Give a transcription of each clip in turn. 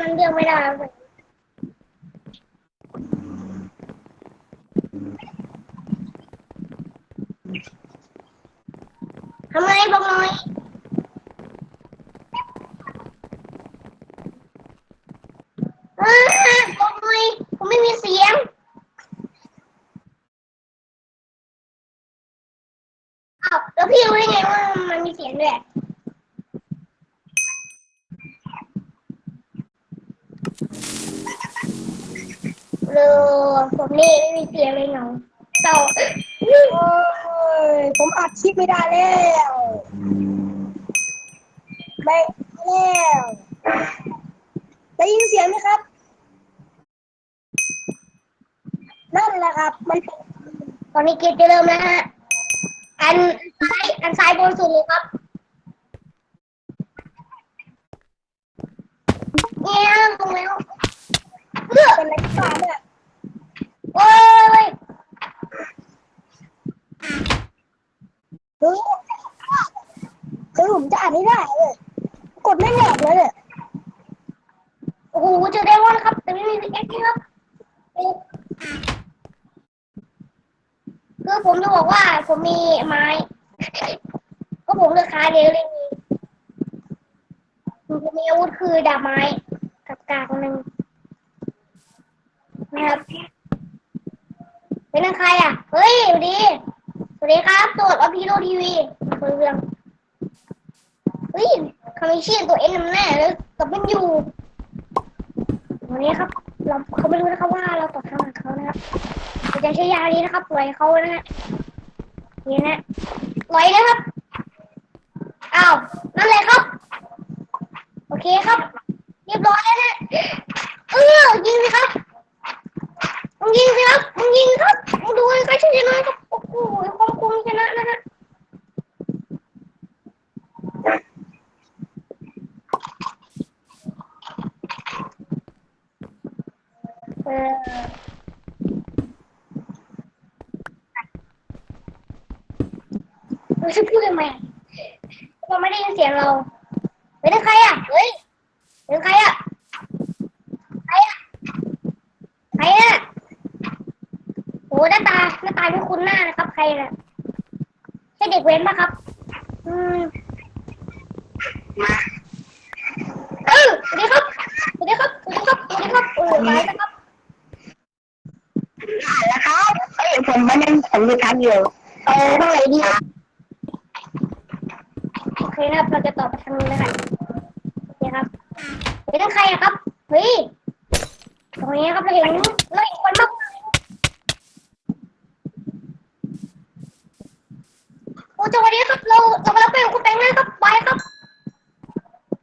มันเลือกไม่ได้ทำไมบอกหน่อยอ่าบอกหน่อยผมไม่มีเสียงอ้าวแล้วพี่รู้ได้ไงว่ามันมีเสียงด้วย เลย ผมนี่ไม่มีเสียงเลยเนาะต่าโอ้ยผมอัดคลิปไม่ได้แล้วไม่แล้วได้ยินเสียงไหมครับ นั่นแหละครับมันเป็นตอนนี้เกมจะเริ่มแล้วฮะอันซ้ายอันซ้ายบนสุดเลยครับ นอะไรที่ว่าเนี่ยโอ้ยคือคือผมจะอ่านให้ได้เลยกดไม่แหลกเลยเนี่ยโอ้โหเจอไดมอนด์ครับ แต่ไม่มีพิกแอคครับคือผมจะบอกว่าผมมีไม้ ก็ผมเลือกคาเดียวเลยมีผมมีอาวุธคือดาบไม้กับกากหนึ่ง นะครับ เป็นใครอะ เฮ้ยสวัสดี สวัสดีครับตรวจอพีโรทีวีคุยเรื่องเฮ้ยคำมีชื่อตัวเอ็นนำหน้าแล้วกับมันอยู่วันนี้ครับ เราเขาไม่รู้นะครับว่าเราต่อทางกับเขานะครับจะใช้ยานี้นะครับปล่อยเขานะฮะนี่นะปล่อยนะครับอ้าวนั่นเลยครับ โอเคครับ เรียบร้อยแล้วนะเออยิงสิครับมึงยิงสิครับมึงยิงครับมึงดูใครชนะครับโอ้โหความคงชนะนะฮะ เราจะพูดทำไมเราไม่ได้ยินเสียงเราเฮ้ยนั่นใครอะ เฮ้ยนั่นใครอะ ใครอะ ใครอะโอ้หน้าตา หน้าตาไม่คุ้นหน้านะครับ ใครน่ะใช่เด็กเว้นปะครับ อืมเออสวัสดีครับสวัสดีครับสวัสดีครับสวัสดีครับโอ้ยไปแล้วครับ อ่านแล้วครับเอ้ยผมไม่ได้ผมดูทักอยู่เออเท่าไหร่ดีโอเคนะครับ เราจะต่อไปทางนู้นนะคะโอเคครับเฮ้ยนั่นใครอะครับเฮ้ยตรงนี้ครับเราเห็นเราเห็นคนมากมายโอ้จังหวะนี้ครับเราเรากำลังไปกับคุณแบงค์นะครับไปครับ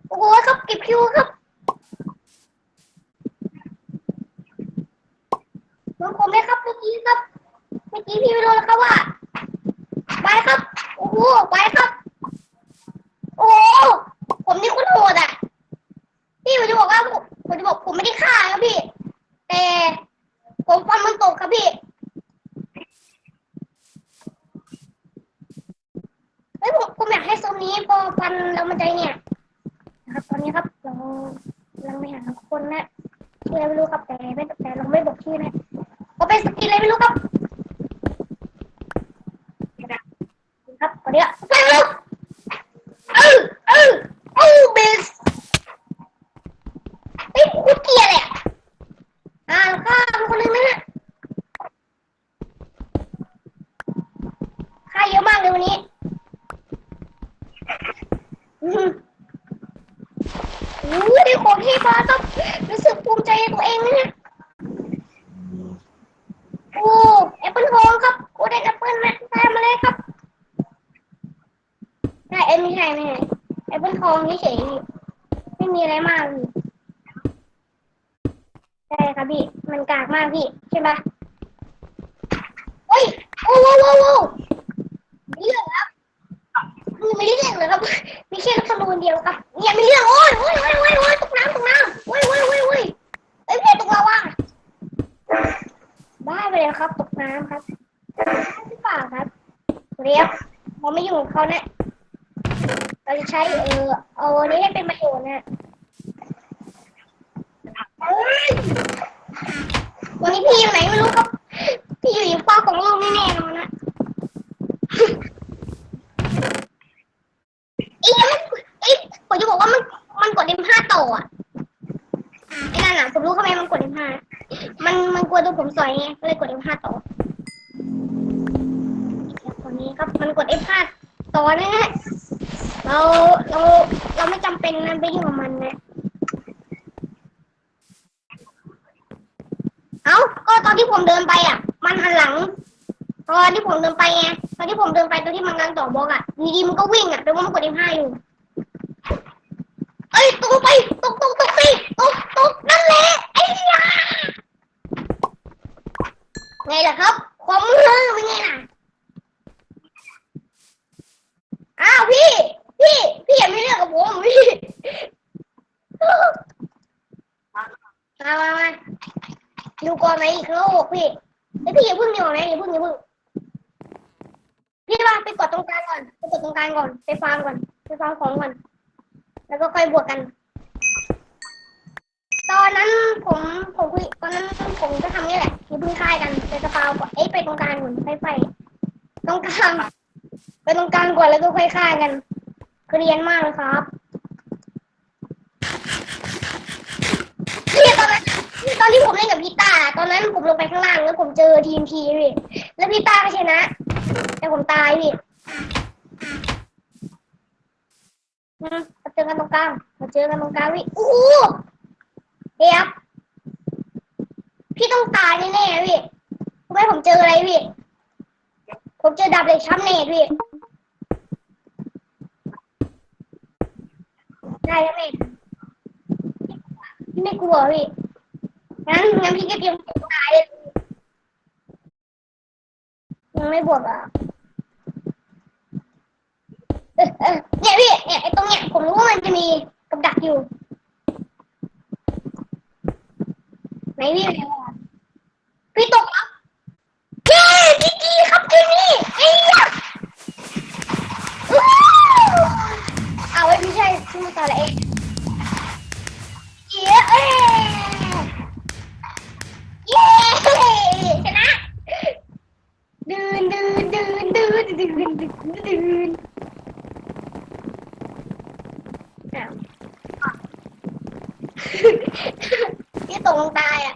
โอ้โหครับเก็บคิวครับน้องผมไหมครับเมื่อกี้ครับ เมื่อกี้พี่ไม่รู้แล้วครับว่า ไปครับ โอ้โห ไปครับ โอ้โหผมนี่คุณโหดอะ พี่ผมจะบอกว่าผม ผมไม่ได้ฆ่าครับพี่ แต่ผมฟันมันตกครับพี่เฮ้ยผมผมอยากให้โซนนี้พอฟันแล้วมันใจเนี่ยนะครับ ตอนนี้ครับเรากำลังไปหาคนนะชื่ออะไรไม่รู้ครับแต่ไม่แต่เราไม่บอกชื่อนะเอาเป็นสกินอะไรไม่รู้ครับตอนนี้ไปเร็ว เออเออเออเบสเฮ้ยกูเกลียดเลยอะอ่าข้ามคนหนึงนะฮะค่าเยอะมากเลยวันนี้ อู้ได้ของเทพมาครับรู้สึกภูมิใจในตัวเองนะเนี่ยโอ้แอปเปิลทองครับโอ้ได้แอปเปิลมาได้มาเลยครับใช่เอ้ยไม่ใช่ไม่ใช่ไอ้เป็นทองเฉยๆไม่มีอะไรมากพี่ใช่ครับพี่ มันกากมากพี่ ใช่ปะเฮ้ยโอ้โหโอ้โหมีเรื่องครับ ยัไม่ได้เรื่องเลยครับมีแค่ลูนธนเดียวครับยังไม่เรื่องโอ้ยโอ้ยโอ้ยโอ้ยโอ้ยตกน้ำตกน้ำโอ้ยโอ้ยโอ้ยโอ้ยไอ้เพื่อนตกลาวาบ้าไปแล้วครับตกน้ำครับหรืป่าครับเรียบเราไม่อยู่กับเขาเนี่ยเราจะใช้เออเอาอันนี้ให้เป็นประโยชน์นะวันนี้พี่อยู่ไหนไม่รู้ครับ พี่อยู่อีกฝ้าของโลกแน่นอนนะ รู้ทำไมมันกด M5 มันมันกลัวตัวผมสอยไงก็เลยกด M5 ต่อคนนี้ครับมันกด F5 ต่อแน่เราเราเราไม่จำเป็นนะไปยุ่งกับมันนะเอ้าก็ตอนที่ผมเดินไปอะ มันหันหลัง ตอนที่ผมเดินไปไงตอนที่ผมเดินไปตอนที่มันกำลังต่อบล็อกอะอยู่ดีมันก็วิ่งอะแปลว่ามันกด F5 อยู่ อ้ยตกไปตกตกตกสิตกตกนั่นแหละไอ้ยาไงล่ะครับ ความมือเป็นไงล่ะอ้าวพี่ พี่ พี่อย่าไม่เลือกกับผมพี่มามามาดูก่อนไหมอีกโลกพี่แล้วพี่อย่าพึ่งดีกว่าไหมอย่าพึ่งอย่าพึ่งพี่ว่าไปกดตรงกลางก่อนไปกดตรงกลางก่อนไปฟาร์มก่อนไปฟาร์มของก่อน แล้วก็ค่อยบวกกัน ตอนนั้นผมผมคุยตอนนั้นผมก็ทำนี่แหละอย่าเพึ่งค่ายกันไปสปาวก่อนเอ้ยไปตรงกลางก่อนไปไปตรงกลางไปตรงกลางก่อนแล้วก็ค่อยค่ายกันเกรียนมากเลยครับพี่ตอนนั้นตอนที่ผมเล่นกับพี่ตาตอนนั้นผมลงไปข้างล่างแล้วผมเจอทีมทีพี่แล้วพี่ตาก็ชนะ แต่ผมตายพี่ อืมมาเจอกันตรงกลาง มาเจอกันตรงกลางพี่โอ้โหเฮ้ยพี่ต้องตายแน่ๆพี่ทำไมผมเจออะไรพี่ ผมเจอดาบเหล็กช้ำเนตพี่ ได้แล้วแม่พี่ไม่กลัวพี่ งั้นงั้นพี่ก็เตรียมตัวตายเลยยังไม่บวกอะ เนี่ยพี่เนี่ยไอ้ตรงเนี้ยผมรู้ว่ามันจะมีกับดักอยู่ไหนพี่พี่ตกเหรอพี่พี่จีครับที่นี่ไอ้ยะเอาไว้ไม่ใช่ชื่อมันต่ออะไรเองเย้เอ้ยเย้ชนะดืนดืนดืนดืนดืนดืน พี่ตรงตายอะ